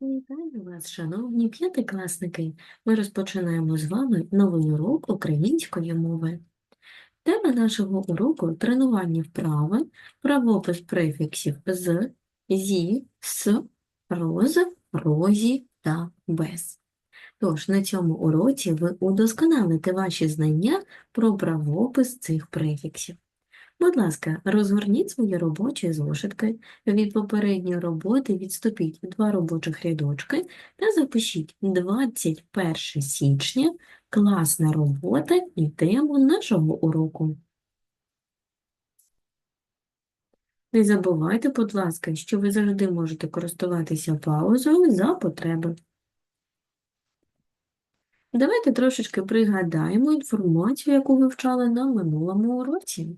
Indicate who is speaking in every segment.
Speaker 1: Вітаю вас, шановні п'ятикласники! Ми розпочинаємо з вами новий урок української мови. Тема нашого уроку – тренування вправи, правопис префіксів з, зі, с, роз, розі та без. Тож, на цьому уроці ви удосконалите ваші знання про правопис цих префіксів. Будь ласка, розгорніть свої робочі зошитки. Від попередньої роботи відступіть два робочих рядочки та запишіть 21 січня класна робота і тему нашого уроку. Не забувайте, будь ласка, що ви завжди можете користуватися паузою за потреби. Давайте трошечки пригадаємо інформацію, яку ви вчали на минулому уроці.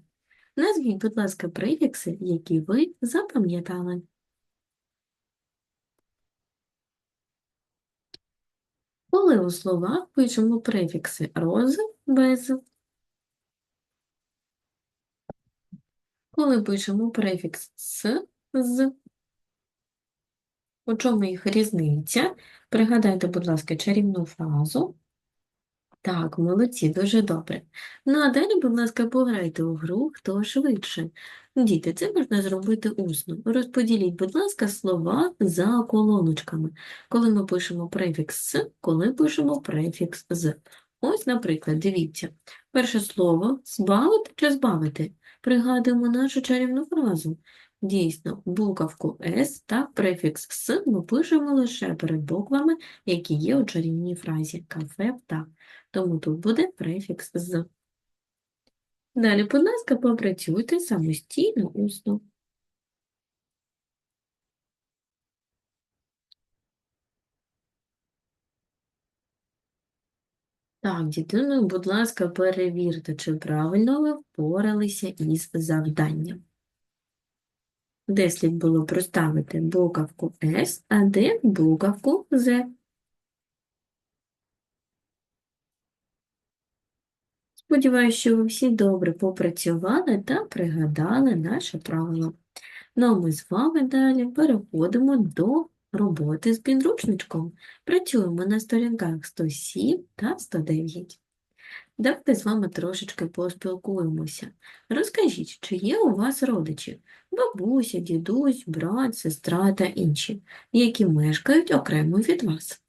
Speaker 1: Назвіть, будь ласка, префікси, які ви запам'ятали. Коли у словах пишемо префікси роз, без. Коли пишемо префікс с, з. У чому їх різниця? Пригадайте, будь ласка, чарівну фразу. Так, молодці, дуже добре. Ну, а далі, будь ласка, пограйте у гру, хто швидше. Діти, це можна зробити усно. Розподіліть, будь ласка, слова за колоночками. Коли ми пишемо префікс «с», коли пишемо префікс «з». Ось, наприклад, дивіться. Перше слово «збавити» чи «збавити». Пригадуємо нашу чарівну фразу. Дійсно, буковку «с» та префікс «с» ми пишемо лише перед буквами, які є у чарівній фразі «кафе», «птах» тому тут буде префікс з. Далі, будь ласка, попрацюйте самостійно усно. Так, діти, ну, будь ласка, перевірте, чи правильно ви впоралися із завданням. Де слід було проставити буковку С, а де буковку З. Сподіваюсь, що ви всі добре попрацювали та пригадали наше правило. Ну а ми з вами далі переходимо до роботи з підручничком. Працюємо на сторінках 107 та 109. Давайте з вами трошечки поспілкуємося. Розкажіть, чи є у вас родичі? Бабуся, дідусь, брат, сестра та інші, які мешкають окремо від вас.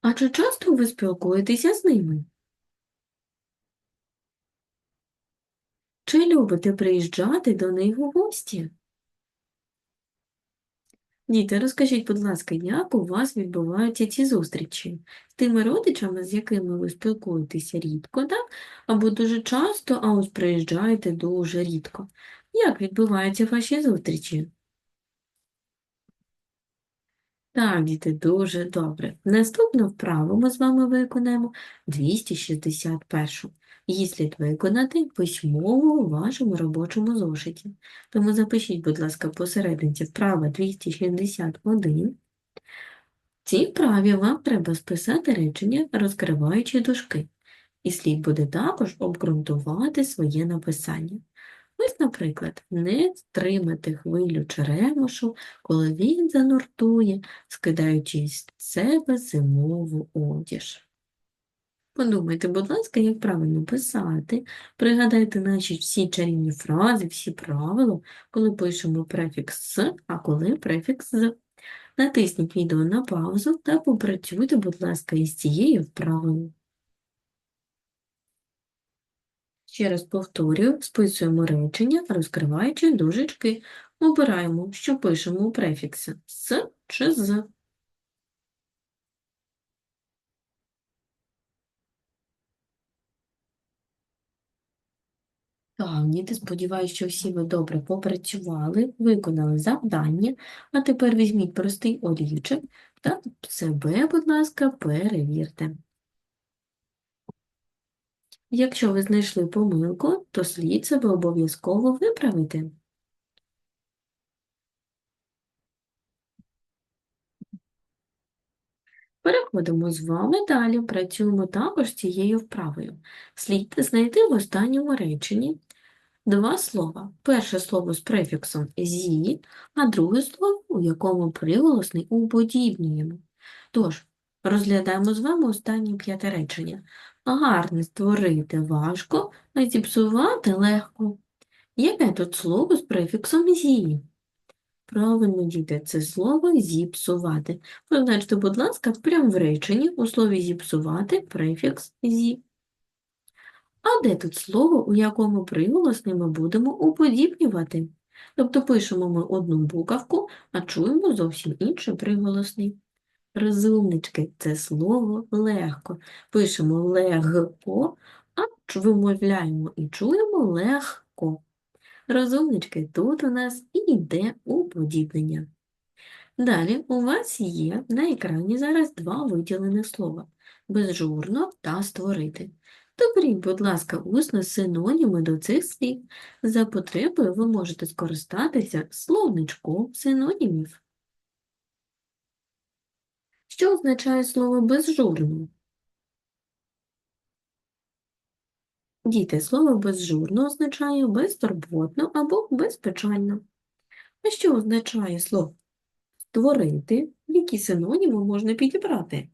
Speaker 1: А чи часто ви спілкуєтеся з ними? Чи любите приїжджати до них у гості? Діти, розкажіть, будь ласка, як у вас відбуваються ці зустрічі? З тими родичами, з якими ви спілкуєтеся рідко, так? Або дуже часто, а ось приїжджаєте дуже рідко. Як відбуваються ваші зустрічі? Так, діти, дуже добре. Наступну вправу ми з вами виконаємо 261. Її слід виконати письмово у вашому робочому зошиті. Тому запишіть, будь ласка, посерединці вправа 261. В цій вправі вам треба списати речення, розкриваючи дужки. І слід буде також обґрунтувати своє написання. Ось, наприклад, не стримати хвилю черемошу, коли він зануртує, скидаючи з себе зимову одіж. Подумайте, будь ласка, як правильно писати. Пригадайте наші всі чарівні фрази, всі правила, коли пишемо префікс «с», а коли префікс «з». Натисніть відео на паузу та попрацюйте, будь ласка, із цією вправою. Ще раз повторюю, списуємо речення, розкриваючи дужечки. Обираємо, що пишемо у префікси «с» чи «з». Так, діти, сподіваюся, що всі ви добре попрацювали, виконали завдання, а тепер візьміть простий олівчик та себе, будь ласка, перевірте. Якщо ви знайшли помилку, то слід себе обов'язково виправити. Переходимо з вами далі, працюємо також цією вправою. Слід знайти в останньому реченні два слова. Перше слово з префіксом «зі», а друге слово, у якому приголосний уподібнюємо. Тож, розглядаємо з вами останнє п'яте речення. Гарне створити важко, а зіпсувати легко. Яке тут слово з префіксом «зі»? Правильно, діти, це слово зіпсувати. Позначте, будь ласка, прямо в реченні у слові зіпсувати префікс зі. А де тут слово, у якому приголосний ми будемо уподібнювати? Тобто пишемо ми одну буковку, а чуємо зовсім інший приголосний. Розумнички це слово легко. Пишемо легко, а вимовляємо і чуємо легко. Розумнички, тут у нас і йде уподібнення. Далі у вас є на екрані зараз два виділених слова безжурно та створити. Доберіть, будь ласка, усно синоніми до цих слів. За потребою ви можете скористатися словничком синонімів. Що означає слово безжурно? Діти, слово безжурно означає безтурботно або безпечально. А що означає слово створити? Які синоніми можна підібрати?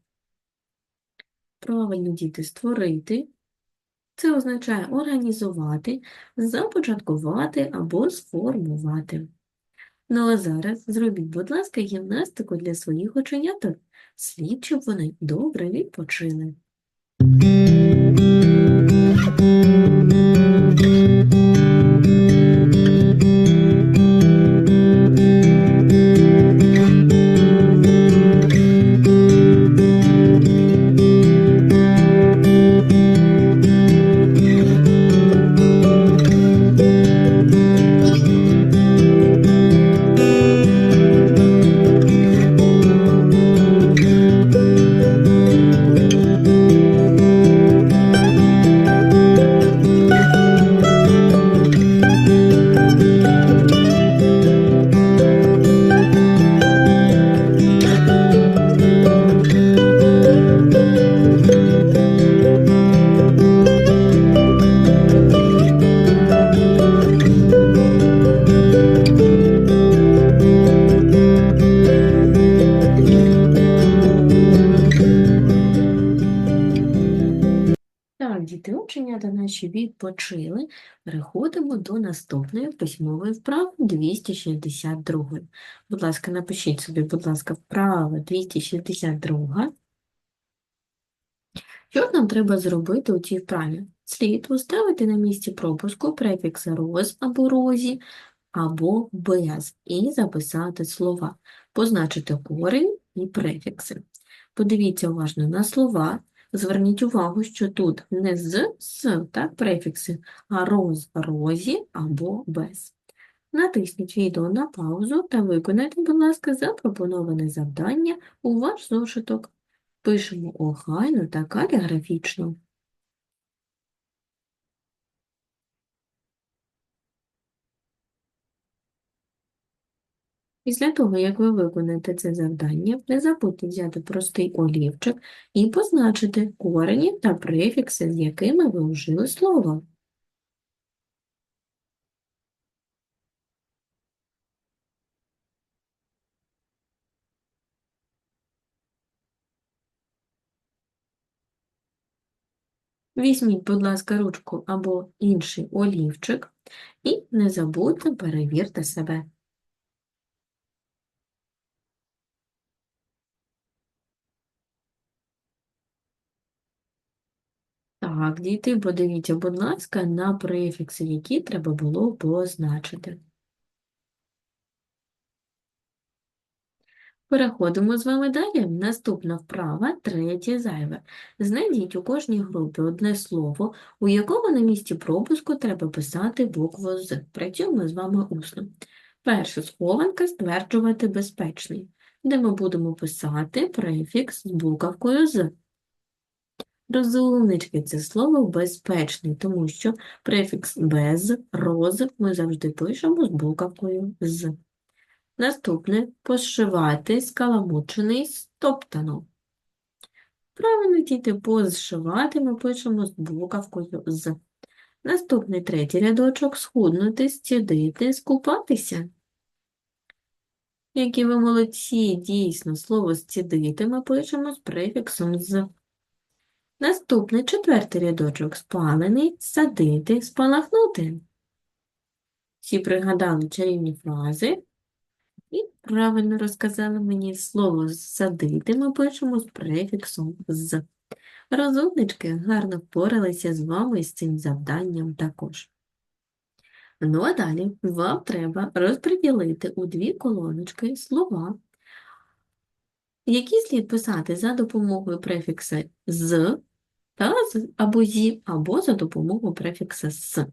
Speaker 1: Правильно, діти, створити. Це означає організувати, започаткувати або сформувати. Ну а зараз зробіть, будь ласка, гімнастику для своїх оченяток, слід, щоб вони добре відпочили. Відпочили. Переходимо до наступної письмової вправи 262. Будь ласка, напишіть собі, будь ласка, вправа 262. Що нам треба зробити у цій вправі? Слід уставити на місці пропуску префікси роз або розі, або без, і записати слова, позначити корінь і префікси. Подивіться уважно на слова. Зверніть увагу, що тут не з, с, так, префікси, а роз, розі або без. Натисніть відео на паузу та виконайте, будь ласка, запропоноване завдання у ваш зошиток. Пишемо охайно та каліграфічно. Після того, як ви виконаєте це завдання, не забудьте взяти простий олівчик і позначити корені та префікси, з якими ви вжили слово. Візьміть, будь ласка, ручку або інший олівчик і не забудьте перевірте себе. Так, діти, подивіться, будь ласка, на префікси, які треба було позначити. Переходимо з вами далі. Наступна вправа, третє зайве. Знайдіть у кожній групі одне слово, у якому на місці пропуску треба писати букву «з». Працюємо з вами усно. Перша схованка стверджувати безпечний, де ми будемо писати префікс з буковкою «з». Розумнички це слово безпечний, тому що префікс без, роз ми завжди пишемо з буковкою з. Наступне пошивати скаламучений стоптано. Правильно, діти, позшивати ми пишемо з буковкою з. Наступний третій рядочок схуднути, стідити, скупатися. Які ви молодці, дійсно, слово стідити ми пишемо з префіксом з. Наступний четвертий рядочок спалений, садити, спалахнути. Всі пригадали чарівні фрази і правильно розказали мені слово садити ми пишемо з префіксом з. Розумнички гарно впоралися з вами з цим завданням також. Ну а далі вам треба розподілити у дві колоночки слова, які слід писати за допомогою префікса з та або зі, або за допомогою префікса с.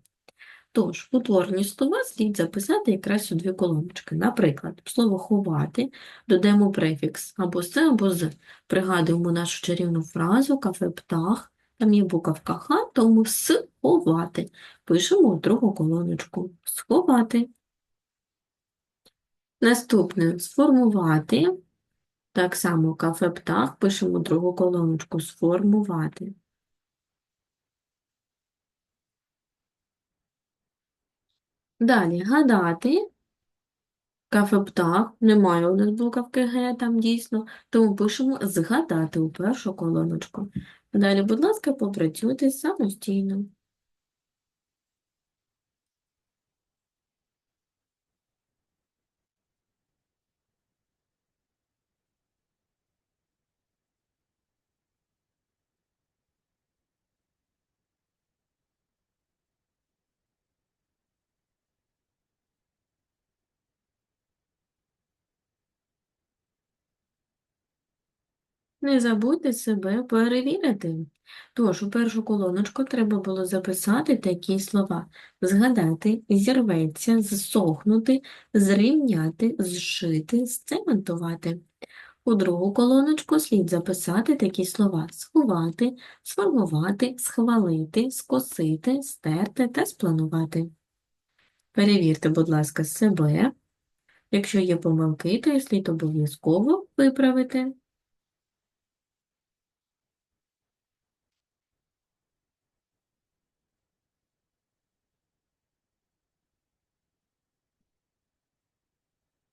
Speaker 1: Тож, утворені слова слід записати якраз у дві колоночки. Наприклад, слово ховати додаємо префікс або з, або з. Пригадуємо нашу чарівну фразу кафе птах, там є буковка Х, тому сховати. Пишемо у другу колоночку сховати. Наступне сформувати. Так само кафе птах пишемо другу колоночку сформувати. Далі гадати. Кафе птах, немає у нас буковки Г там дійсно, тому пишемо згадати у першу колоночку. Далі, будь ласка, попрацюйте самостійно. Не забудьте себе перевірити. Тож, у першу колоночку треба було записати такі слова: згадати, зірветься, зсохнути, зрівняти, зшити, сцементувати. У другу колоночку слід записати такі слова: сховати, сформувати, схвалити, скосити, стерти та спланувати. Перевірте, будь ласка, себе. Якщо є помилки, то слід обов'язково виправити.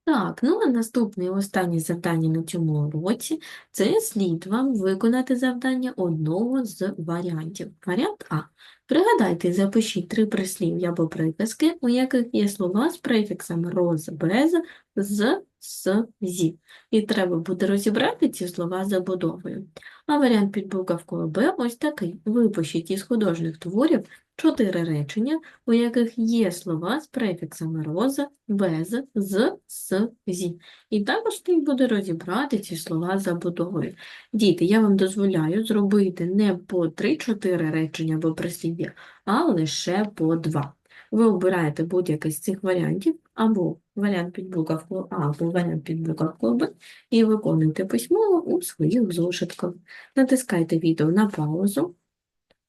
Speaker 1: Так, ну а наступне і останнє завдання на цьому уроці – це слід вам виконати завдання одного з варіантів. Варіант А. Пригадайте і запишіть три прислів'я або приказки, у яких є слова з префіксами роз, без, з, с, зі. І треба буде розібрати ці слова забудовою. А варіант під буковкою Б ось такий. Випишіть із художніх творів чотири речення, у яких є слова з префіксами роза, без, з, с, зі. І також слід буде розібрати ці слова забудовою. Діти, я вам дозволяю зробити не по 3-4 речення або прислів'я, а лише по 2. Ви обираєте будь-який з цих варіантів, або варіант під буковкою А, або варіант під буковкою Б, і виконуйте письмово у своїх зошитках. Натискайте відео на паузу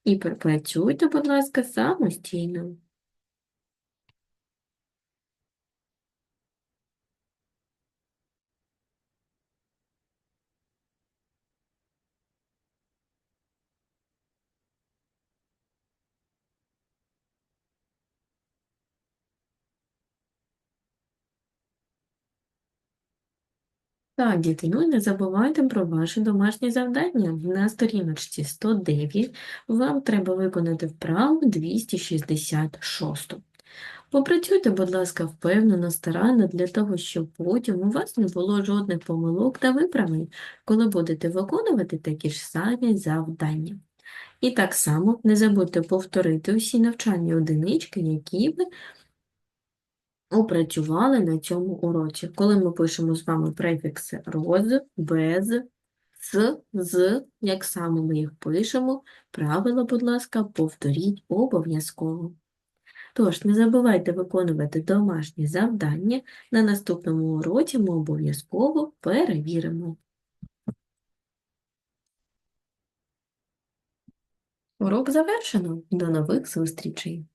Speaker 1: і працюйте, будь ласка, самостійно. Так, діти, ну і не забувайте про ваші домашні завдання. На сторіночці 109 вам треба виконати вправу 266. Попрацюйте, будь ласка, впевнено, старанно для того, щоб потім у вас не було жодних помилок та виправлень, коли будете виконувати такі ж самі завдання. І так само не забудьте повторити усі навчальні одинички, які ви опрацювали на цьому уроці. Коли ми пишемо з вами префікси роз, без, з, з, як саме ми їх пишемо, правила, будь ласка, повторіть обов'язково. Тож, не забувайте виконувати домашні завдання. На наступному уроці ми обов'язково перевіримо. Урок завершено. До нових зустрічей!